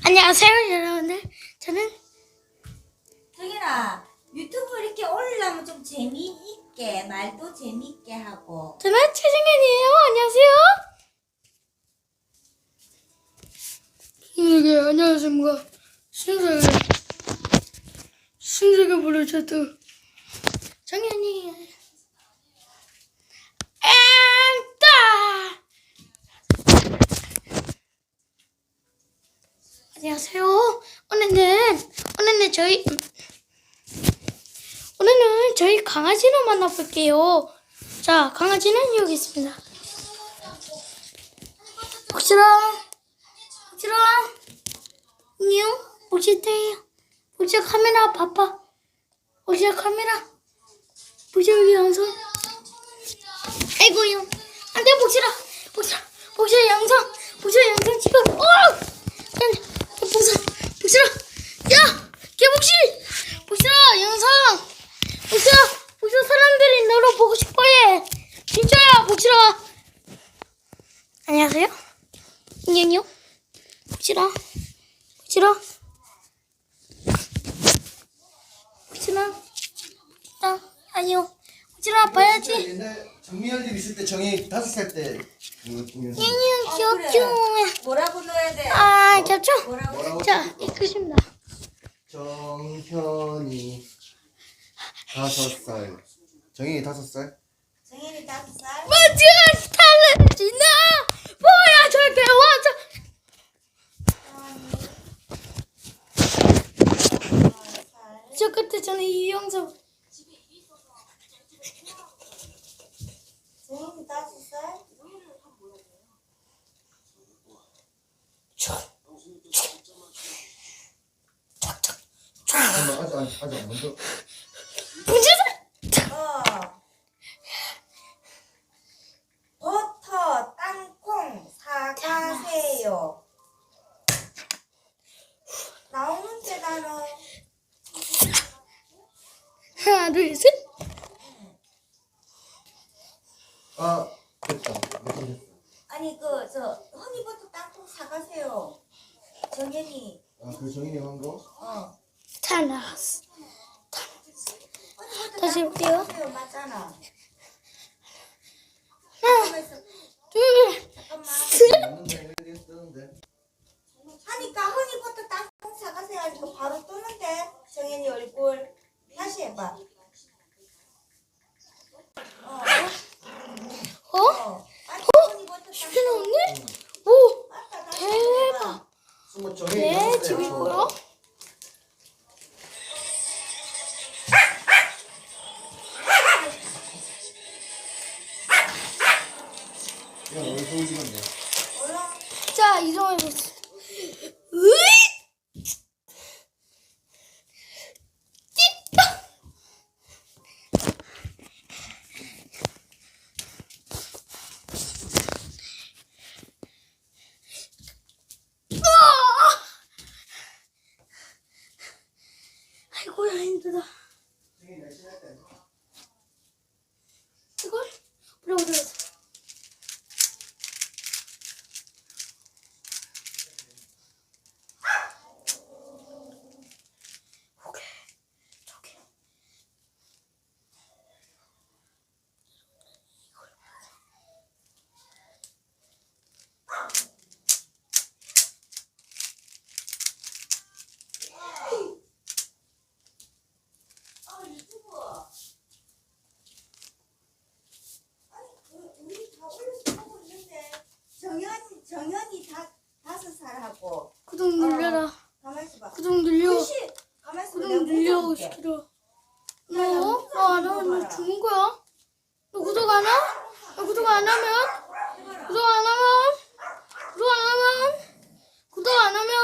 안녕하세요, 여러분들. 저는 정현아 유튜브 이렇게 올리려면 좀 재미있게 말도 재미있게 하고 저는 최승현이에요. 안녕하세요. 네, 안녕하십니까. 신세계 신세계 브로체트 정현이에요. 엠따 안녕하세요. 오늘은 오늘은 저희 오늘은 저희 강아지를 만나볼게요. 자, 강아지는 여기 있습니다. 복실아, 복실아, 안녕, 복실대요. 복실 카메라 봐봐. 복실 카메라. 복실 여기 영상. 아이고요. 안돼 복실아, 복실아, 복실 영상, 복실 영상 찍어. 어, 난 복실, 복실아, 야, 개복실, 복실아 영상. 복실아, 복실아 사람들이 너를 보고 싶어해. 진짜야, 복실아. 안녕하세요. 안녕요. 복실아, 복실아, 복실아, 복실아. 복 실아 봐야지. 옛날 정미연님 있을 때 정이 다섯 살때 어, 귀엽죠. 뭐라고 넣어야 돼? 아, 귀엽죠. 뭐라고? 자, 읽으십니다. 정현이 다섯 살 정현이 다섯 살 정현이 다섯 살 맞아, 달라지나? 뭐야, 저게 와저. 저 그때 전에 이 영상 정현이 다섯 살 잠깐만 아직 아직 아직 안 분주사 어 버터 땅콩 사가세요 나오는데 나는 하나 둘 셋 아 됐다 아니 그 저 허니버터 땅콩 사가세요 정현이 아그 정현이 한 거? 어 다 나왔어 허 자 이동해 보세요 으이 띠빠 으아! 아이고야 힘들다 정현이 날씬할 때 이걸 뭐라고 들었어 오케이 저기 아, 유튜브. 아니, 그, 우리 다 올려서 보고 있는데. 정현, 정현이 다, 다섯 살하고. 구독 눌려라 가만히 있어봐. 구독 눌려 글씨, 가만히 있어봐. 구독 눌려. 시키라 너? 너안 하면 너 죽는 거야 너 구독 안 하? 너 구독 안 하면? 구독 안 하면? 구독 안 하면? 구독 안 하면?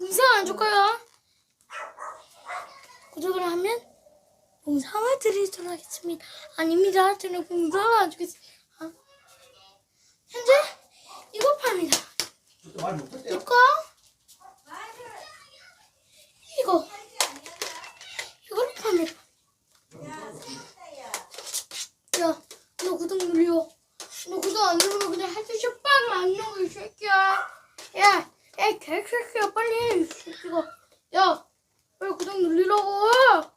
영상 안 줄 거야 구독을 하면 영상을 드리도록 하겠습니다 아닙니다 저는 영상을 안 주겠습니다 현재 이거 팝니다. 이거 이거? 이거를 팝니다. 야, 너 구독 눌려. 너 구독 안 누르면 그냥 한두 샷빵을 안 누르고 이 새끼야. 야, 야, 개새끼야. 빨리 새끼가. 야 빨리 구독 눌리라고